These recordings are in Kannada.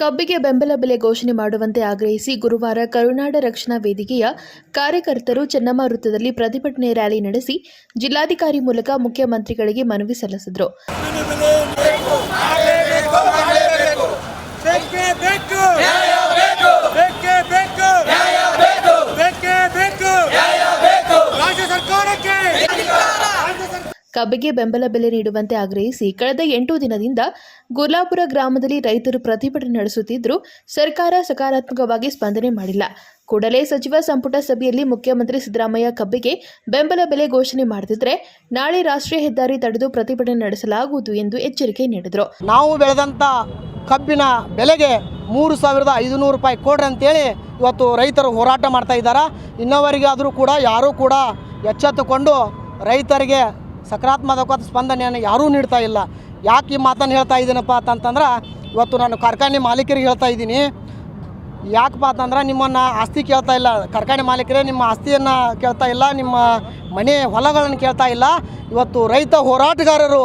ಕಬ್ಬಿಗೆ ಬೆಂಬಲ ಬೆಲೆ ಘೋಷಣೆ ಮಾಡುವಂತೆ ಆಗ್ರಹಿಸಿ ಗುರುವಾರ ಕರುನಾಡ ರಕ್ಷಣಾ ವೇದಿಕೆಯ ಕಾರ್ಯಕರ್ತರು ಚೆನ್ನಮ್ಮ ವೃತ್ತದಲ್ಲಿ ಪ್ರತಿಭಟನೆ ರ್ಯಾಲಿ ನಡೆಸಿ ಜಿಲ್ಲಾಧಿಕಾರಿ ಮೂಲಕ ಮುಖ್ಯಮಂತ್ರಿಗಳಿಗೆ ಮನವಿ ಸಲ್ಲಿಸಿದರು. ಕಬ್ಬಿಗೆ ಬೆಂಬಲ ಬೆಲೆ ನೀಡುವಂತೆ ಆಗ್ರಹಿಸಿ ಕಳೆದ ಎಂಟು ದಿನದಿಂದ ಗುರ್ಲಾಪುರ ಗ್ರಾಮದಲ್ಲಿ ರೈತರು ಪ್ರತಿಭಟನೆ ನಡೆಸುತ್ತಿದ್ದರು ಸರ್ಕಾರ ಸಕಾರಾತ್ಮಕವಾಗಿ ಸ್ಪಂದನೆ ಮಾಡಿಲ್ಲ. ಕೂಡಲೇ ಸಚಿವ ಸಂಪುಟ ಸಭೆಯಲ್ಲಿ ಮುಖ್ಯಮಂತ್ರಿ ಸಿದ್ದರಾಮಯ್ಯ ಕಬ್ಬಿಗೆ ಬೆಂಬಲ ಬೆಲೆ ಘೋಷಣೆ ಮಾಡದಿದ್ದರೆ ನಾಳೆ ರಾಷ್ಟ್ರೀಯ ಹೆದ್ದಾರಿ ತಡೆದು ಪ್ರತಿಭಟನೆ ನಡೆಸಲಾಗುವುದು ಎಂದು ಎಚ್ಚರಿಕೆ ನೀಡಿದರು. ನಾವು ಬೆಳೆದಂಥ ಕಬ್ಬಿನ ಬೆಲೆಗೆ ಮೂರು ಸಾವಿರದ ಐದುನೂರು ರೂಪಾಯಿ ಕೊಡ್ರಿ ಅಂತೇಳಿ ಇವತ್ತು ರೈತರು ಹೋರಾಟ ಮಾಡ್ತಾ ಇದ್ದಾರೆ. ಇನ್ನವರೆಗೆ ಆದರೂ ಕೂಡ ಯಾರೂ ಕೂಡ ಎಚ್ಚೆತ್ತುಕೊಂಡು ರೈತರಿಗೆ ಸಕಾರಾತ್ಮಕ ಸ್ಪಂದನೆಯನ್ನು ಯಾರೂ ನೀಡ್ತಾ ಇಲ್ಲ. ಯಾಕೆ ಈ ಮಾತನ್ನು ಹೇಳ್ತಾ ಇದ್ದೀನಪ್ಪ ಅಂತಂತಂದ್ರೆ ಇವತ್ತು ನಾನು ಕಾರ್ಖಾನೆ ಮಾಲೀಕರಿಗೆ ಹೇಳ್ತಾ ಇದ್ದೀನಿ. ಯಾಕಪ್ಪ ಅಂತಂದ್ರೆ, ನಿಮ್ಮನ್ನು ಆಸ್ತಿ ಕೇಳ್ತಾ ಇಲ್ಲ. ಕಾರ್ಖಾನೆ ಮಾಲೀಕರೇ ನಿಮ್ಮ ಆಸ್ತಿಯನ್ನು ಕೇಳ್ತಾ ಇಲ್ಲ, ನಿಮ್ಮ ಮನೆ ಹೊಲಗಳನ್ನು ಕೇಳ್ತಾ ಇಲ್ಲ. ಇವತ್ತು ರೈತ ಹೋರಾಟಗಾರರು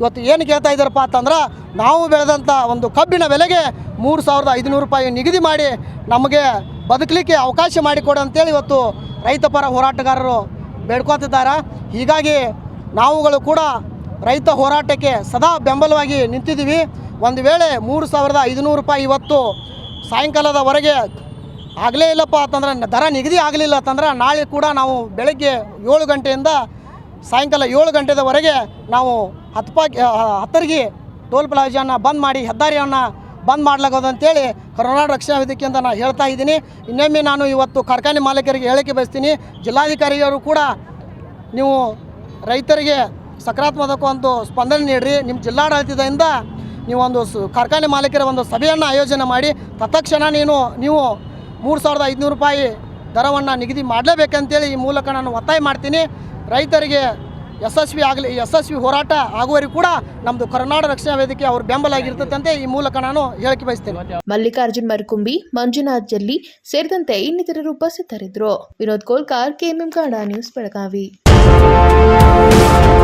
ಇವತ್ತು ಏನು ಕೇಳ್ತಾ ಇದ್ದಾರಪ್ಪ ಅಂತಂದ್ರೆ, ನಾವು ಬೆಳೆದಂಥ ಒಂದು ಕಬ್ಬಿನ ಬೆಲೆಗೆ ಮೂರು ಸಾವಿರದ ಐದುನೂರು ರೂಪಾಯಿ ನಿಗದಿ ಮಾಡಿ ನಮಗೆ ಬದುಕಲಿಕ್ಕೆ ಅವಕಾಶ ಮಾಡಿಕೊಡು ಅಂತೇಳಿ ಇವತ್ತು ರೈತ ಪರ ಹೋರಾಟಗಾರರು ಬೇಡ್ಕೊತಿದ್ದಾರೆ. ಹೀಗಾಗಿ ನಾವುಗಳು ಕೂಡ ರೈತ ಹೋರಾಟಕ್ಕೆ ಸದಾ ಬೆಂಬಲವಾಗಿ ನಿಂತಿದ್ದೀವಿ. ಒಂದು ವೇಳೆ ಮೂರು ಸಾವಿರದ ಐದುನೂರು ರೂಪಾಯಿ ಇವತ್ತು ಸಾಯಂಕಾಲದವರೆಗೆ ಆಗಲೇ ಇಲ್ಲಪ್ಪ ಅಂತಂದ್ರೆ, ದರ ನಿಗದಿ ಆಗಲಿಲ್ಲ ಅಂತಂದ್ರೆ, ನಾಳೆ ಕೂಡ ನಾವು ಬೆಳಗ್ಗೆ ಏಳು ಗಂಟೆಯಿಂದ ಸಾಯಂಕಾಲ ಏಳು ಗಂಟೆದವರೆಗೆ ನಾವು ಹತ್ಪ ಹತ್ತರಿಗೆ ಟೋಲ್ ಪ್ಲಾಜಾನ ಬಂದ್ ಮಾಡಿ, ಹೆದ್ದಾರಿಯನ್ನು ಬಂದ್ ಮಾಡಲಾಗೋದು ಅಂತೇಳಿ ಕರ್ನಾಟಕ ರಕ್ಷಣಾ ಅಂತ ನಾನು ಹೇಳ್ತಾ ಇದ್ದೀನಿ. ಇನ್ನೊಮ್ಮೆ ನಾನು ಇವತ್ತು ಕಾರ್ಖಾನೆ ಮಾಲೀಕರಿಗೆ ಹೇಳಕ್ಕೆ ಬಯಸ್ತೀನಿ. ಜಿಲ್ಲಾಧಿಕಾರಿಯವರು ಕೂಡ ನೀವು ರೈತರಿಗೆ ಸಕಾರಾತ್ಮಕ ಒಂದು ಸ್ಪಂದನೆ ನೀಡ್ರಿ. ನಿಮ್ಮ ಜಿಲ್ಲಾಡಳಿತದಿಂದ ನೀವು ಒಂದು ಸ- ಕಾರ್ಖಾನೆ ಮಾಲೀಕರ ಒಂದು ಸಭೆಯನ್ನು ಆಯೋಜನೆ ಮಾಡಿ, ತತ್ಕ್ಷಣ ನೀನು, ನೀವು ಮೂರು ಸಾವಿರದ ಐದುನೂರು ರೂಪಾಯಿ ದರವನ್ನು ನಿಗದಿ ಮಾಡಲೇಬೇಕಂತೇಳಿ ಈ ಮೂಲಕ ನಾನು ಒತ್ತಾಯ ಮಾಡ್ತೀನಿ. ರೈತರಿಗೆ ಯಶಸ್ವಿ ಆಗಲಿ, ಯಶಸ್ವಿ ಹೋರಾಟ ಆಗುವವರೆಗೂ ಕೂಡ ನಮ್ಮದು ಕರ್ನಾಟಕ ರಕ್ಷಣಾ ವೇದಿಕೆ ಅವ್ರ ಬೆಂಬಲ ಆಗಿರ್ತದಂತೆ ಈ ಮೂಲಕ ನಾನು ಹೇಳಿಕೆ ಬಯಸ್ತೇನೆ. ಮಲ್ಲಿಕಾರ್ಜುನ್ ಮರ್ಕುಂಬಿ, ಮಂಜುನಾಥ್ ಜಲ್ಲಿ ಸೇರಿದಂತೆ ಇನ್ನಿತರರು ಉಪಸ್ಥಿತರಿದ್ದರು. Vinod Kolkar, KMM Kannada news Belagavi. Thank you.